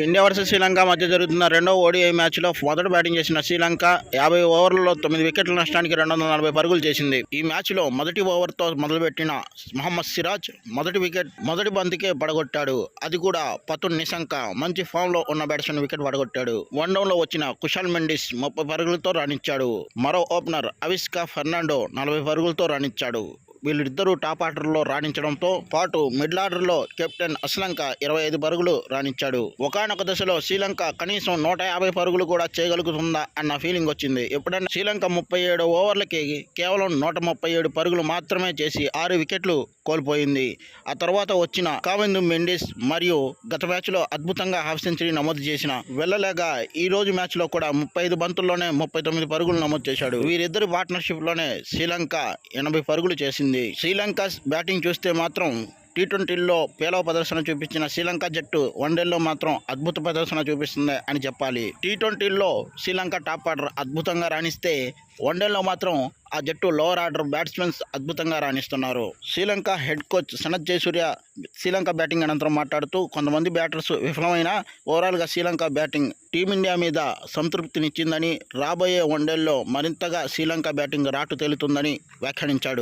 India versus Sri Lanka మధ్య జరుగుతున్న రెండో ఓడిఐ మ్యాచ్లో మొదట బ్యాటింగ్ చేసిన శ్రీలంక యాభై ఓవర్లలో తొమ్మిది వికెట్ల నష్టానికి రెండు వందల నలభై పరుగులు చేసింది. ఈ మ్యాచ్లో మొదటి ఓవర్తో మొదలుపెట్టిన మహమ్మద్ సిరాజ్ మొదటి వికెట్ మొదటి బంతికే పడగొట్టాడు. అది కూడా పతున్ నిశంక మంచి ఫామ్లో ఉన్న బ్యాట్స్మెన్ వికెట్ పడగొట్టాడు. వన్ డౌన్లో వచ్చిన కుషాల్ మెండిస్ ముప్పై పరుగులతో రాణించాడు. మరో ఓపెనర్ అవిస్కా ఫెర్నాండో నలభై పరుగులతో రాణించాడు. వీళ్ళిద్దరూ టాప్ ఆర్డర్లో రాణించడంతో పాటు మిడిల్ ఆర్డర్లో కెప్టెన్ అస్లంక ఇరవై ఐదు పరుగులు రాణించాడు. ఒకనొక దశలో శ్రీలంక కనీసం నూట యాభై పరుగులు కూడా చేయగలుగుతుందా అన్న ఫీలింగ్ వచ్చింది. ఎప్పుడైనా శ్రీలంక ముప్పై ఏడు ఓవర్లకి కేవలం నూట ముప్పై ఏడు పరుగులు మాత్రమే చేసి ఆరు వికెట్లు కోల్పోయింది. ఆ తర్వాత వచ్చిన కావిందు మెండిస్ మరియు గత మ్యాచ్లో అద్భుతంగా హాఫ్ సెంచరీ నమోదు చేసిన వెళ్ళలేక ఈ రోజు మ్యాచ్లో కూడా ముప్పై ఐదు బంతుల్లోనే ముప్పై తొమ్మిది పరుగులు నమోదు చేశాడు. వీరిద్దరి పార్ట్నర్షిప్లోనే శ్రీలంక ఎనభై పరుగులు చేసింది. చేసింది శ్రీలంక బ్యాటింగ్ చూస్తే మాత్రం టీ ట్వంటీల్లో పేలవ ప్రదర్శన చూపించిన శ్రీలంక జట్టు వన్డేల్లో మాత్రం అద్భుత ప్రదర్శన చూపిస్తుంది అని చెప్పాలి. టీ ట్వంటీల్లో శ్రీలంక టాప్ ఆర్డర్ అద్భుతంగా రాణిస్తే వన్డేల్లో మాత్రం ఆ జట్టు లోవర్ ఆర్డర్ బ్యాట్స్మెన్స్ అద్భుతంగా రాణిస్తున్నారు. Sri Lanka head coach Sanath Jayasuriya Sri Lanka batting అనంతరం మాట్లాడుతూ కొంతమంది బ్యాటర్స్ విఫలమైన ఓవరాల్గా శ్రీలంక బ్యాటింగ్ టీమిండియా మీద సంతృప్తినిచ్చిందని రాబోయే వన్డేల్లో మరింతగా శ్రీలంక బ్యాటింగ్ రాటు తేలుతుందని వ్యాఖ్యానించాడు.